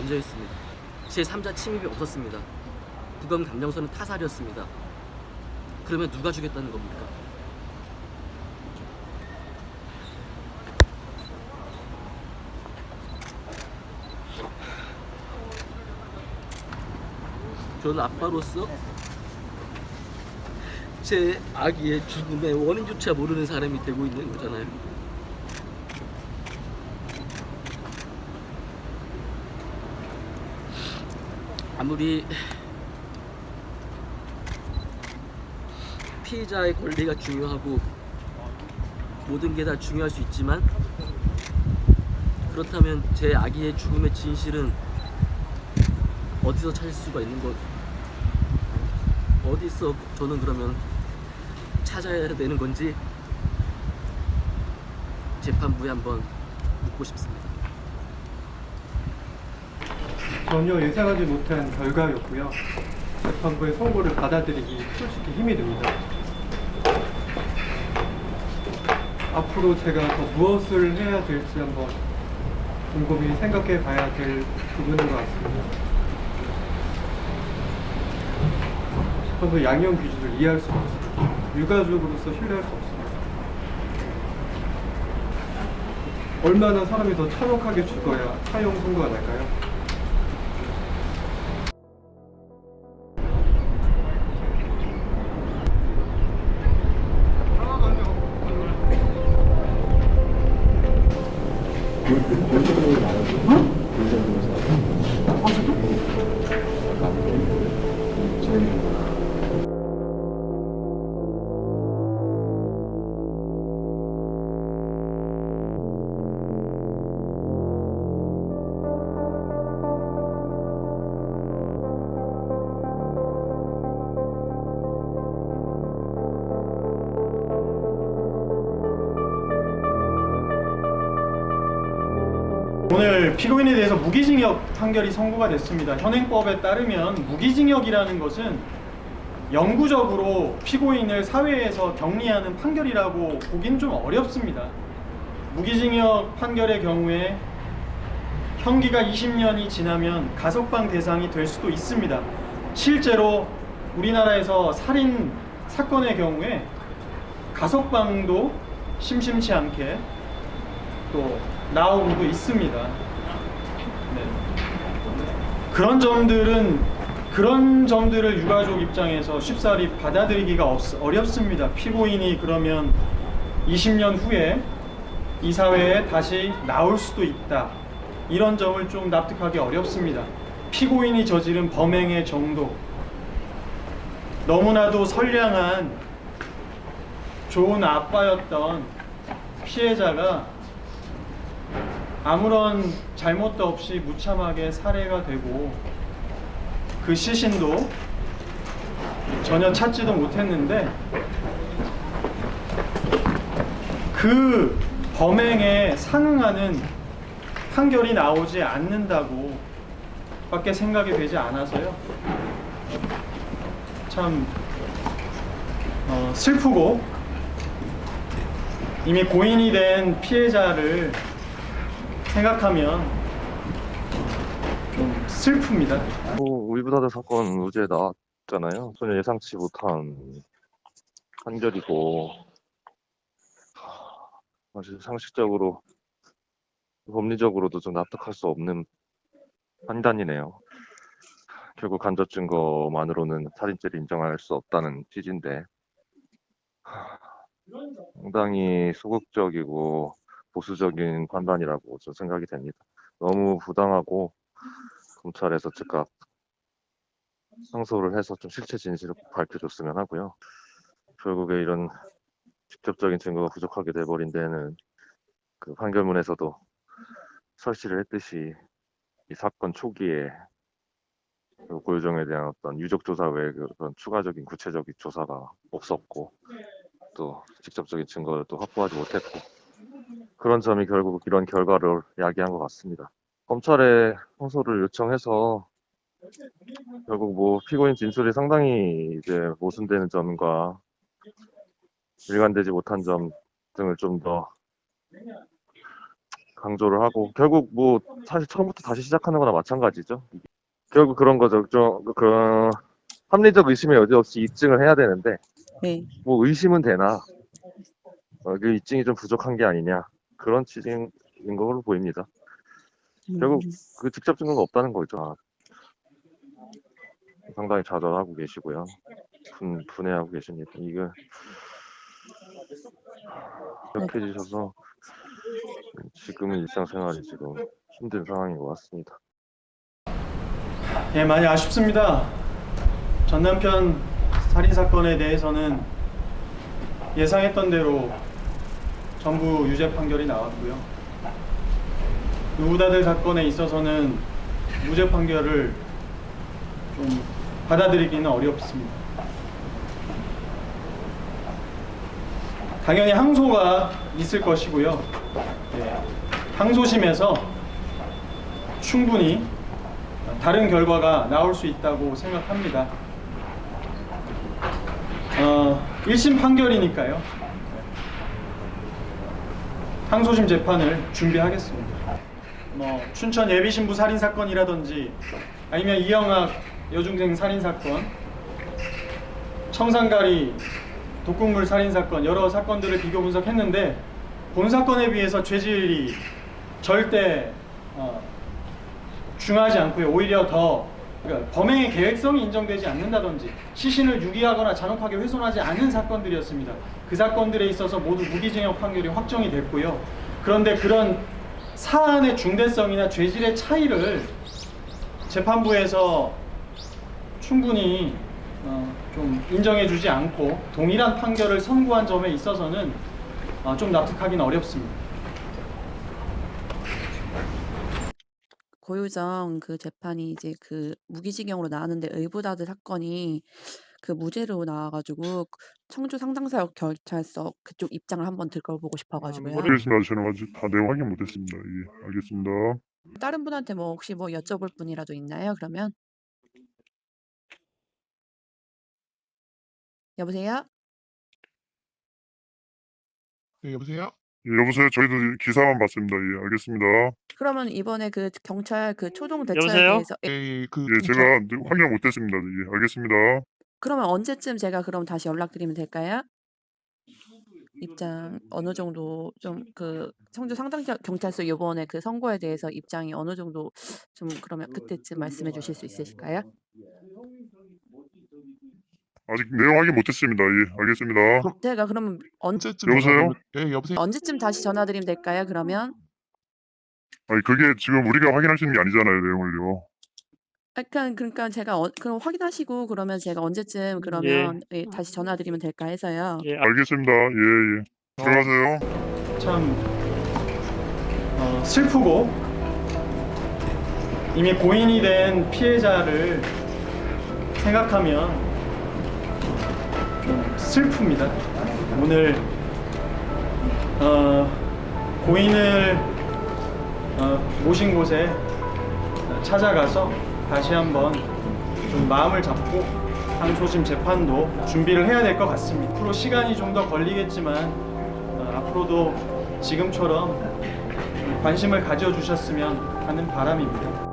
아들 사건이 먼저였습니다. 제 3자 침입이 없었습니다. 부검 감정서는 타살이었습니다. 그러면 누가 죽였다는 겁니까? 저는 아빠로서 제 아기의 죽음의 원인조차 모르는 사람이 되고 있는 거잖아요. 아무리 피해자의 권리가 중요하고 모든 게 다 중요할 수 있지만 그렇다면 제 아기의 죽음의 진실은 어디서 찾을 수가 있는 것 어디서 저는 그러면 찾아야 되는 건지 재판부에 한번 묻고 싶습니다. 전혀 예상하지 못한 결과였고요. 재판부의 선고를 받아들이기 솔직히 힘이 듭니다. 앞으로 제가 더 무엇을 해야 될지 한번 곰곰이 생각해 봐야 될 부분인 것 같습니다. 재판부 양형 기준을 이해할 수가 없습니다. 유가족으로서 신뢰할 수 없습니다. 얼마나 사람이 더 참혹하게 죽어야 사형 선고가 날까요? 오늘 피고인에 대해서 무기징역 판결이 선고가 됐습니다. 현행법에 따르면 무기징역이라는 것은 영구적으로 피고인을 사회에서 격리하는 판결이라고 보긴 좀 어렵습니다. 무기징역 판결의 경우에 형기가 20년이 지나면 가석방 대상이 될 수도 있습니다. 실제로 우리나라에서 살인 사건의 경우에 가석방도 심심치 않게 또 나오고 있습니다. 네. 그런 점들은 그런 점들을 유가족 입장에서 쉽사리 받아들이기가 없, 어렵습니다. 피고인이 그러면 20년 후에 이 사회에 다시 나올 수도 있다. 이런 점을 좀 납득하기 어렵습니다. 피고인이 저지른 범행의 정도 너무나도 선량한 좋은 아빠였던 피해자가 아무런 잘못도 없이 무참하게 살해가 되고 그 시신도 전혀 찾지도 못했는데 그 범행에 상응하는 판결이 나오지 않는다고 밖에 생각이 되지 않아서요. 참 어, 슬프고 이미 고인이 된 피해자를 생각하면 좀 슬픕니다. 뭐 위부다드 사건 우제 나왔잖아요. 전혀 예상치 못한 판결이고 하, 사실 상식적으로 법리적으로도 좀 납득할 수 없는 판단이네요. 결국 간접 증거만으로는 살인죄를 인정할 수 없다는 취지인데 하, 상당히 소극적이고 보수적인 판단이라고 저 생각이 됩니다. 너무 부당하고 검찰에서 즉각 상소를 해서 좀 실체 진실을 밝혀줬으면 하고요. 결국에 이런 직접적인 증거가 부족하게 돼버린 데는 그 판결문에서도 설치를 했듯이 이 사건 초기에 그 고유정에 대한 어떤 유적 조사 외에 그런 추가적인 구체적인 조사가 없었고 또 직접적인 증거를 또 확보하지 못했고 그런 점이 결국 이런 결과를 야기한 것 같습니다. 검찰에 항소를 요청해서 결국 뭐 피고인 진술이 상당히 이제 모순되는 점과 일관되지 못한 점 등을 좀 더 강조를 하고 결국 뭐 사실 처음부터 다시 시작하는 거나 마찬가지죠. 결국 그런 거죠. 좀 그런 합리적 의심의 여지 없이 입증을 해야 되는데 네. 뭐 의심은 되나 어, 그 입증이 좀 부족한 게 아니냐 그런 취지인 걸로 보입니다. 결국 음, 그 직접 증거가 없다는 거죠. 아, 상당히 좌절하고 계시고요. 분, 분해하고 계십니다. 이게 약해지셔서 지금은 일상생활이 지금 힘든 상황인 것 같습니다. 예, 많이 아쉽습니다. 전 남편 살인 사건에 대해서는 예상했던 대로 전부 유죄 판결이 나왔고요. 누구다들 사건에 있어서는 무죄 판결을 좀 받아들이기는 어렵습니다. 당연히 항소가 있을 것이고요. 예, 항소심에서 충분히 다른 결과가 나올 수 있다고 생각합니다. 어, 1심 판결이니까요. 항소심 재판을 준비하겠습니다. 뭐 춘천 예비 신부 살인 사건이라든지 아니면 이영학 여중생 살인 사건, 청산가리 독극물 살인 사건 여러 사건들을 비교 분석했는데 본 사건에 비해서 죄질이 절대 어, 중하지 않고요. 오히려 더 그러니까 범행의 계획성이 인정되지 않는다든지 시신을 유기하거나 잔혹하게 훼손하지 않은 사건들이었습니다. 그 사건들에 있어서 모두 무기징역 판결이 확정이 됐고요. 그런데 그런 사안의 중대성이나 죄질의 차이를 재판부에서 충분히 어, 좀 인정해주지 않고 동일한 판결을 선고한 점에 있어서는 어, 좀 납득하기는 어렵습니다. 고유정 그 재판이 이제 그 무기징역으로 나왔는데 의붓아들 사건이 그 무죄로 나와 가지고 청주 상당사역 경찰서 그쪽 입장을 한번 들어보고 싶어가지고요. 알겠습니다. 저는 아직 다 내용 확인 못했습니다. 예, 알겠습니다. 다른 분한테 뭐 혹시 뭐 여쭤볼 분이라도 있나요? 그러면 여보세요? 네, 여보세요? 예, 여보세요. 저희도 기사만 봤습니다. 예, 알겠습니다. 그러면 이번에 그 경찰 그 초동 대처에 여보세요? 대해서 예, 예, 그 예, 제가 확인 못했습니다. 예, 알겠습니다. 그러면 언제쯤 제가 그럼 다시 연락드리면 될까요? 입장 어느 정도 좀 그 청주 상당 경찰서 요번에 그 선거에 대해서 입장이 어느 정도 좀 그러면 그때쯤 말씀해 주실 수 있으실까요? 아직 내용 확인 못했습니다. 예, 알겠습니다. 제가 언, 언제쯤 여보세요? 예, 여보세요? 언제쯤 다시 전화드리면 될까요? 그러면 아니 그게 지금 우리가 확인할 수 있는 게 아니잖아요. 내용을요. 약간 그러니까 제가 어, 그럼 확인하시고 그러면 제가 언제쯤 그러면 예, 다시 전화드리면 될까 해서요. 예, 아, 알겠습니다. 예, 예. 들어가세요. 참 어, 슬프고 이미 고인이 된 피해자를 생각하면 좀 슬픕니다. 오늘 어, 고인을 어, 모신 곳에 찾아가서 다시 한번 좀 마음을 잡고 항소심 재판도 준비를 해야 될 것 같습니다. 앞으로 시간이 좀 더 걸리겠지만 어, 앞으로도 지금처럼 관심을 가져주셨으면 하는 바람입니다.